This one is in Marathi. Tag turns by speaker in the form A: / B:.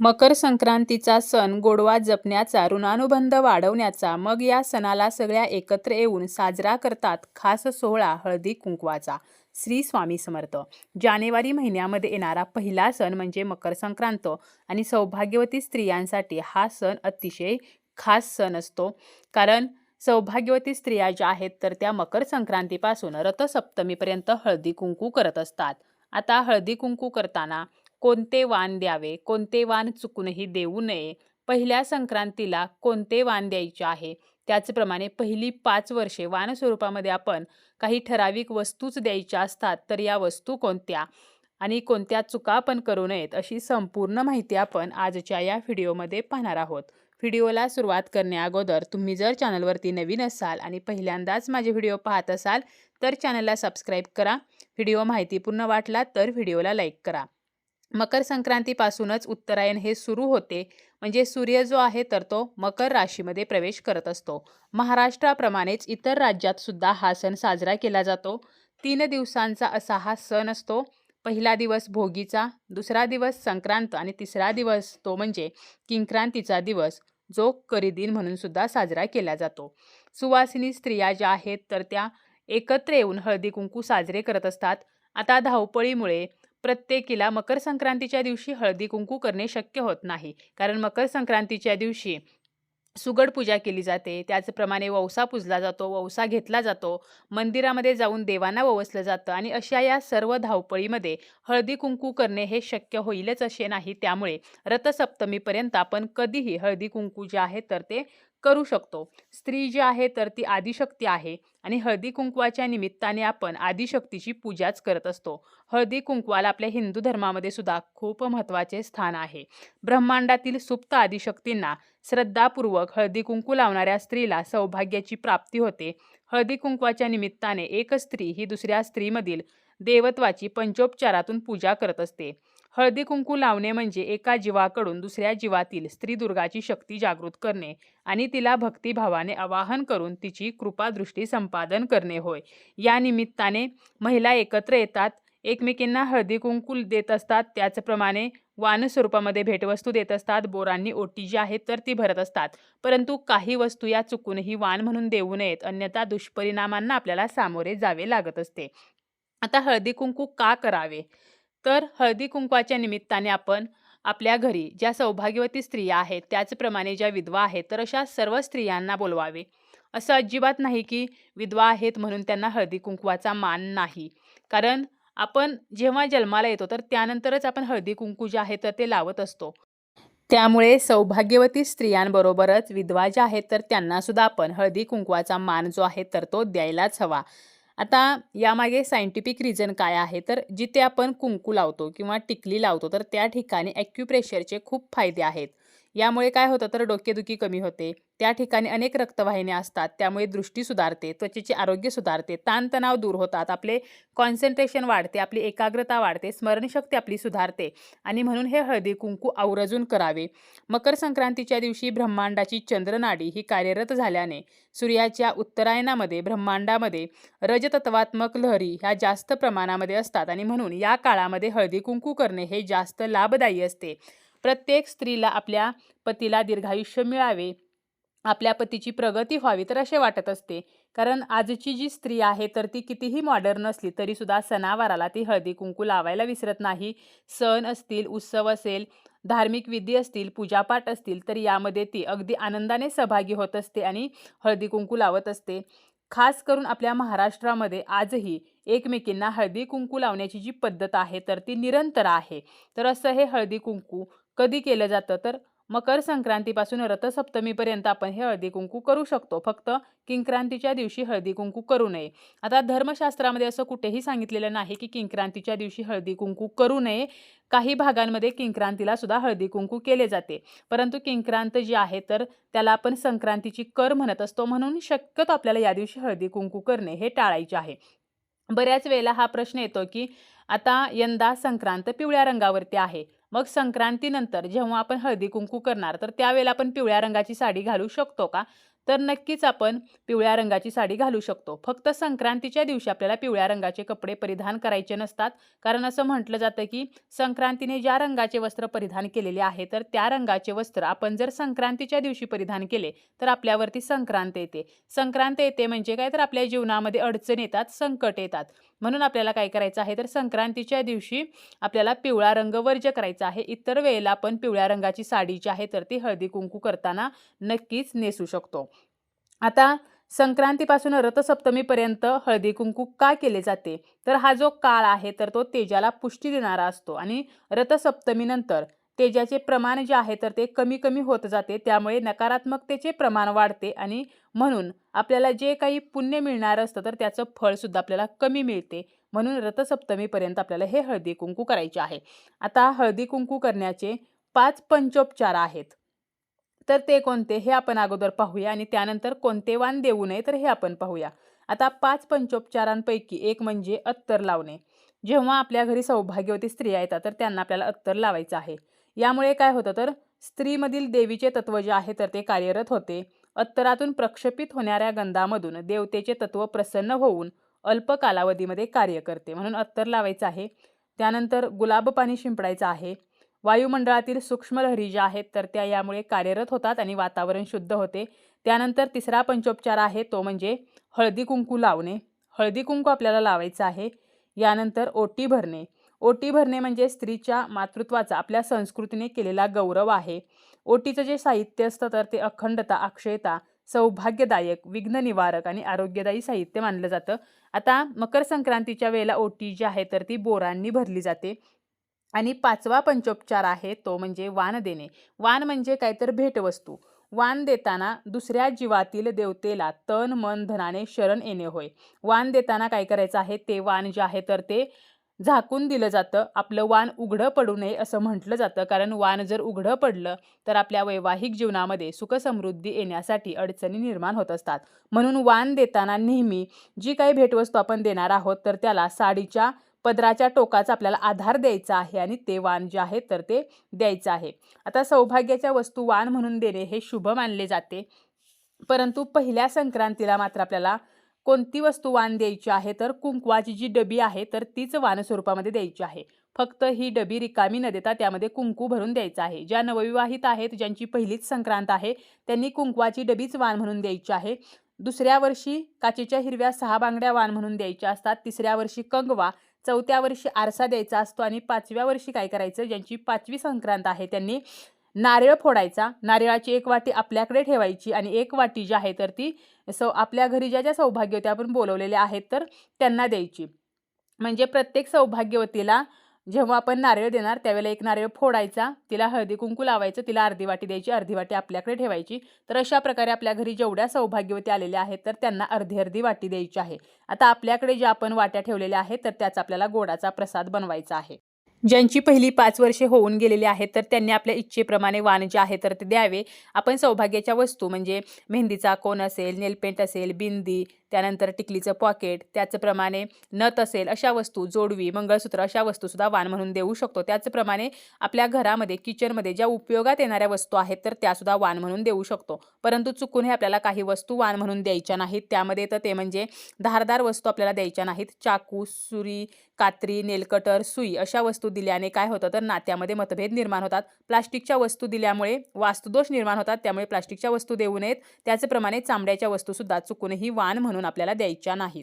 A: मकर संक्रांतीचा सण गोडवा जपण्याचा ऋणानुबंध वाढवण्याचा मग या सणाला सगळ्या एकत्र येऊन साजरा करतात खास सोहळा हळदी कुंकवाचा. श्री स्वामी समर्थ. जानेवारी महिन्यामध्ये येणारा पहिला सण म्हणजे मकर संक्रांत आणि सौभाग्यवती स्त्रियांसाठी हा सण अतिशय खास सण असतो. कारण सौभाग्यवती स्त्रिया ज्या आहेत तर त्या मकर संक्रांतीपासून रथसप्तमीपर्यंत हळदी कुंकू करत असतात. आता हळदी कुंकू करताना कोणते वाण द्यावे कोणते वाण चुकूनही देऊ नये. पहिल्या संक्रांतीला कोणते वाण द्यायचे आहे? त्याचप्रमाणे पहिली पाच वर्षे वाण स्वरूपामध्ये आपण काही ठराविक वस्तूच द्यायच्या असतात तर या वस्तू कोणत्या? आणि कोणत्या चुका आपण करू नयेत अशी संपूर्ण माहिती आपण आजच्या या व्हिडिओमध्ये पाहणार आहोत. व्हिडिओला सुरुवात करण्याअगोदर तुम्ही जर चॅनलवरती नवीन असाल आणि पहिल्यांदाच माझे व्हिडिओ पाहत असाल तर चॅनलला सबस्क्राईब करा. व्हिडिओ माहितीपूर्ण वाटला तर व्हिडिओला लाईक करा. मकर संक्रांतीपासूनच उत्तरायण हे सुरू होते. म्हणजे सूर्य जो आहे तर तो मकर राशीमध्ये प्रवेश करत असतो. महाराष्ट्राप्रमाणेच इतर राज्यात सुद्धा हा सण साजरा केला जातो. तीन दिवसांचा असा हा सण असतो. पहिला दिवस भोगीचा दुसरा दिवस संक्रांत आणि तिसरा दिवस तो म्हणजे किंक्रांतीचा दिवस जो करीदिन म्हणून सुद्धा साजरा केला जातो. सुवासिनी स्त्रिया ज्या आहेत तर त्या एकत्र येऊन हळदी कुंकू साजरे करत असतात. आता धावपळीमुळे प्रत्येकीला मकर संक्रांतीच्या दिवशी हळदी कुंकू करणे शक्य होत नाही. कारण मकर संक्रांतीच्या दिवशी सुगड पूजा केली जाते. त्याचप्रमाणे वौसा पूजला जातो वौसा घेतला जातो. मंदिरामध्ये जाऊन देवांना ववसलं जातं आणि अशा या सर्व धावपळीमध्ये हळदी कुंकू करणे हे शक्य होईलच असे नाही. त्यामुळे रथसप्तमीपर्यंत आपण कधीही हळदी कुंकू जे आहे तर ते करू शकतो. स्त्री जी आहे तर ती आदिशक्ती आहे आणि हळदी कुंकवाच्या निमित्ताने आपण आदिशक्तीची पूजाच करत असतो. हळदी कुंकवाला आपल्या हिंदू धर्मामध्ये सुद्धा खूप महत्त्वाचे स्थान आहे. ब्रह्मांडातील सुप्त आदिशक्तींना श्रद्धापूर्वक हळदी कुंकू लावणाऱ्या स्त्रीला सौभाग्याची प्राप्ती होते. हळदी कुंकवाच्या निमित्ताने एक स्त्री ही दुसऱ्या स्त्रीमधील देवत्वाची पंचोपचारातून पूजा करत असते. हळदी कुंकू लावणे म्हणजे एका जीवाकडून दुसऱ्या जीवातील स्त्री दुर्गाची शक्ती जागृत करणे आणि तिला भक्तिभावाने आवाहन करून तिची कृपादृष्टी संपादन करणे होय. या निमित्ताने महिला एकत्र येतात एकमेकींना हळदी कुंकू देत असतात त्याचप्रमाणे वान स्वरूपामध्ये भेटवस्तू देत असतात बोरांनी ओटी जी आहेत तर ती भरत असतात. परंतु काही वस्तू या चुकूनही वाण म्हणून देऊ नयेत अन्यथा दुष्परिणामांना आपल्याला सामोरे जावे लागत असते. आता हळदी कुंकू का करावे? तर हळदी कुंकवाच्या निमित्ताने आपण आपल्या घरी ज्या सौभाग्यवती स्त्रिया आहेत त्याचप्रमाणे ज्या विधवा आहेत तर अशा सर्व स्त्रियांना बोलवावे. असं अजिबात नाही की विधवा आहेत म्हणून त्यांना हळदी कुंकवाचा मान नाही. कारण आपण जेव्हा जन्माला येतो तर त्यानंतरच आपण हळदी कुंकू जे आहे तर ते लावत असतो. त्यामुळे सौभाग्यवती स्त्रियांबरोबरच विधवा ज्या आहेत तर त्यांनासुद्धा आपण हळदी कुंकवाचा मान जो आहे तर तो द्यायलाच हवा. आता यामागे सायंटिफिक रिझन काय आहे? तर जिथे आपण कुंकू लावतो किंवा टिकली लावतो तर त्या ठिकाणी ॲक्युप्रेशरचे खूप फायदे आहेत. यामुळे काय होतं तर डोकेदुखी कमी होते. त्या ठिकाणी अनेक रक्तवाहिन्या असतात. त्यामुळे दृष्टी सुधारते त्वचेचे आरोग्य सुधारते ताणतणाव दूर होतात आपले कॉन्सन्ट्रेशन वाढते आपली एकाग्रता वाढते स्मरणशक्ती आपली सुधारते आणि म्हणून हे हळदी कुंकू आवर्जून करावे. मकर संक्रांतीच्या दिवशी ब्रह्मांडाची चंद्रनाडी ही कार्यरत झाल्याने सूर्याच्या उत्तरायणामध्ये ब्रह्मांडामध्ये रजतत्वात्मक लहरी ह्या जास्त प्रमाणामध्ये असतात आणि म्हणून या काळामध्ये हळदी कुंकू करणे हे जास्त लाभदायी असते. प्रत्येक स्त्रीला आपल्या पतीला दीर्घायुष्य मिळावे आपल्या पतीची प्रगती व्हावी तर असे वाटत असते. कारण आजची जी स्त्री आहे तर ती कितीही मॉडर्न असली तरीसुद्धा सणावाराला ती हळदी कुंकू लावायला विसरत नाही. सण असतील उत्सव असेल धार्मिक विधी असतील पूजापाठ असतील तर यामध्ये ती अगदी आनंदाने सहभागी होत असते आणि हळदी कुंकू लावत असते. खास करून आपल्या महाराष्ट्रामध्ये आजही एकमेकींना हळदी कुंकू लावण्याची जी पद्धत आहे तर ती निरंतर आहे. तर असं हे हळदी कुंकू कधी केलं जातं? तर मकर संक्रांतीपासून रथसप्तमीपर्यंत आपण हे हळदी कुंकू करू शकतो. फक्त किंक्रांतीच्या दिवशी हळदी कुंकू करू नये. आता धर्मशास्त्रामध्ये असं कुठेही सांगितलेलं नाही की किंक्रांतीच्या दिवशी हळदी कुंकू करू नये. काही भागांमध्ये किंक्रांतीला सुद्धा हळदी कुंकू केले जाते. परंतु किंक्रांत जी आहे तर त्याला आपण संक्रांतीची कर म्हणत असतो. म्हणून शक्यतो आपल्याला या दिवशी हळदी कुंकू करणे हे टाळायचे आहे. बऱ्याच वेळेला हा प्रश्न येतो की आता यंदा संक्रांत पिवळ्या रंगावरती आहे. मग संक्रांतीनंतर जेव्हा आपण हळदी कुंकू करणार तर त्यावेळेला आपण पिवळ्या रंगाची साडी घालू शकतो का? तर नक्कीच आपण पिवळ्या रंगाची साडी घालू शकतो. फक्त संक्रांतीच्या दिवशी आपल्याला पिवळ्या रंगाचे कपडे परिधान करायचे नसतात. कारण असं म्हटलं जातं की संक्रांतीने ज्या रंगाचे वस्त्र परिधान केलेले आहे तर त्या रंगाचे वस्त्र आपण जर संक्रांतीच्या दिवशी परिधान केले तर आपल्यावरती संक्रांत येते. संक्रांत येते म्हणजे काय? तर आपल्या जीवनामध्ये अडचण येतात संकट येतात. म्हणून आपल्याला काय करायचं आहे? तर संक्रांतीच्या दिवशी आपल्याला पिवळा रंग वर्ज्य करायचा आहे. इतर वेळेला आपण पिवळ्या रंगाची साडी जी आहे तर ती हळदी कुंकू करताना नक्कीच नेसू शकतो. आता संक्रांतीपासून रथसप्तमीपर्यंत हळदी कुंकू का केले जाते? तर हा जो काळ आहे तर तो तेजाला पुष्टी देणारा असतो. आणि रथसप्तमीनंतर तेजाचे प्रमाण जे आहे तर ते कमी कमी होत जाते. त्यामुळे नकारात्मकतेचे प्रमाण वाढते आणि म्हणून आपल्याला जे काही पुण्य मिळणार असतं तर त्याचं फळसुद्धा आपल्याला कमी मिळते. म्हणून रथसप्तमीपर्यंत आपल्याला हे हळदी कुंकू करायचे आहे. आता हळदी कुंकू करण्याचे पाच पंचोपचार आहेत. तर ते कोणते हे आपण अगोदर पाहूया आणि त्यानंतर कोणते वाण देऊ नये तर हे आपण पाहूया. आता पाच पंचोपचारांपैकी एक म्हणजे अत्तर लावणे. जेव्हा आपल्या घरी सौभाग्यवती स्त्रिया येतात तर त्यांना आपल्याला अत्तर लावायचं आहे. यामुळे काय होतं तर स्त्रीमधील देवीचे तत्व जे आहे तर ते कार्यरत होते. अत्तरातून प्रक्षेपित होणाऱ्या गंधामधून देवतेचे तत्व प्रसन्न होऊन अल्प कालावधीमध्ये कार्य करते. म्हणून अत्तर लावायचं आहे. त्यानंतर गुलाब पाणी शिंपडायचं आहे. वायुमंडळातील सूक्ष्म लहरी ज्या आहेत तर त्या यामुळे कार्यरत होतात आणि वातावरण शुद्ध होते. त्यानंतर तिसरा पंचोपचार आहे तो म्हणजे हळदी कुंकू लावणे. हळदी कुंकू आपल्याला लावायचं आहे. यानंतर ओटी भरणे. ओटी भरणे म्हणजे स्त्रीच्या मातृत्वाचा आपल्या संस्कृतीने केलेला गौरव आहे. ओटीचं जे साहित्य असतं तर ते अखंडता अक्षयता सौभाग्यदायक विघ्न निवारक आणि आरोग्यदायी साहित्य मानलं जातं. आता मकर संक्रांतीच्या वेळेला ओटी जी आहे तर ती बोरांनी भरली जाते. आणि पाचवा पंचोपचार आहे तो म्हणजे वान देणे. वान म्हणजे काय तर भेटवस्तू. वान देताना दुसऱ्या जीवातील देवतेला तन मन धनाने शरण येणे होय. वाण देताना काय करायचं आहे ते वान जे आहे तर ते झाकून दिलं जातं. आपलं वाण उघडं पडू नये असं म्हटलं जातं. कारण वाण जर उघडं पडलं तर आपल्या वैवाहिक जीवनामध्ये सुखसमृद्धी येण्यासाठी अडचणी निर्माण होत असतात. म्हणून वाण देताना नेहमी जी काही भेटवस्तू आपण देणार आहोत तर त्याला साडीच्या पदराच्या टोकाचा आपल्याला आधार द्यायचा आहे आणि ते वाण जे आहे तर ते द्यायचं आहे. आता सौभाग्याच्या वस्तू वाण म्हणून देणे हे शुभ मानले जाते. परंतु पहिल्या संक्रांतीला मात्र आपल्याला कोणती वस्तू वाण द्यायची आहे तर कुंकवाची जी डबी आहे तर तीच वाण स्वरूपामध्ये द्यायची आहे. फक्त ही डबी रिकामी न देता त्यामध्ये कुंकू भरून द्यायचं आहे. ज्या नवविवाहित आहेत ज्यांची पहिलीच संक्रांत आहे त्यांनी कुंकवाची डबीच वाण म्हणून द्यायची आहे. दुसऱ्या वर्षी काचेच्या हिरव्या सहा बांगड्या वाण म्हणून द्यायच्या असतात. तिसऱ्या वर्षी कंगवा चौथ्या वर्षी आरसा द्यायचा असतो आणि पाचव्या वर्षी काय करायचं ज्यांची पाचवी संक्रांत आहे त्यांनी नारळ फोडायचा. नारळाची एक वाटी आपल्याकडे ठेवायची आणि एक वाटी जी आहे तर ती सौ आपल्या घरी ज्या ज्या सौभाग्यवती आपण बोलवलेल्या आहेत तर त्यांना द्यायची. म्हणजे प्रत्येक सौभाग्यवतीला जेव्हा आपण नारळ देणार त्यावेळेला एक नारळ फोडायचा तिला हळदी कुंकू लावायचं तिला अर्धी वाटी द्यायची अर्धी वाटी आपल्याकडे ठेवायची. तर अशा प्रकारे आपल्या घरी जेवढ्या सौभाग्यवती आलेल्या आहेत तर त्यांना अर्धी अर्धी वाटी द्यायची आहे. आता आपल्याकडे ज्या आपण वाट्या ठेवलेल्या आहेत तर त्याचा आपल्याला गोडाचा प्रसाद बनवायचा आहे. ज्यांची पहिली पाच वर्षे होऊन गेलेली आहेत तर त्यांनी आपल्या इच्छेप्रमाणे वाण जे आहे तर ते द्यावे. आपण सौभाग्याच्या वस्तू म्हणजे मेहंदीचा कोण असेल नेलपेंट असेल बिंदी त्यानंतर टिकलीचं पॉकेट त्याचप्रमाणे नथ असेल अशा वस्तू जोडवी मंगळसूत्र अशा वस्तूसुद्धा वाण म्हणून देऊ शकतो. त्याचप्रमाणे आपल्या घरामध्ये किचनमध्ये ज्या उपयोगात येणाऱ्या वस्तू आहेत तर त्यासुद्धा वाण म्हणून देऊ शकतो. परंतु चुकून हे आपल्याला काही वस्तू वाण म्हणून द्यायच्या नाहीत. त्यामध्ये तर ते म्हणजे धारदार वस्तू आपल्याला द्यायच्या नाहीत. चाकू सुरी कात्री नेलकटर सुई अशा वस्तू दिल्याने काय होतं तर नात्यामध्ये मतभेद निर्माण होतात. प्लास्टिकच्या वस्तू दिल्यामुळे वास्तुदोष निर्माण होतात. त्यामुळे प्लास्टिकच्या वस्तू देऊ नयेत. त्याचप्रमाणे चामड्याच्या वस्तूसुद्धा चुकूनही वाण म्हणून आपल्याला द्यायच्या नाहीत.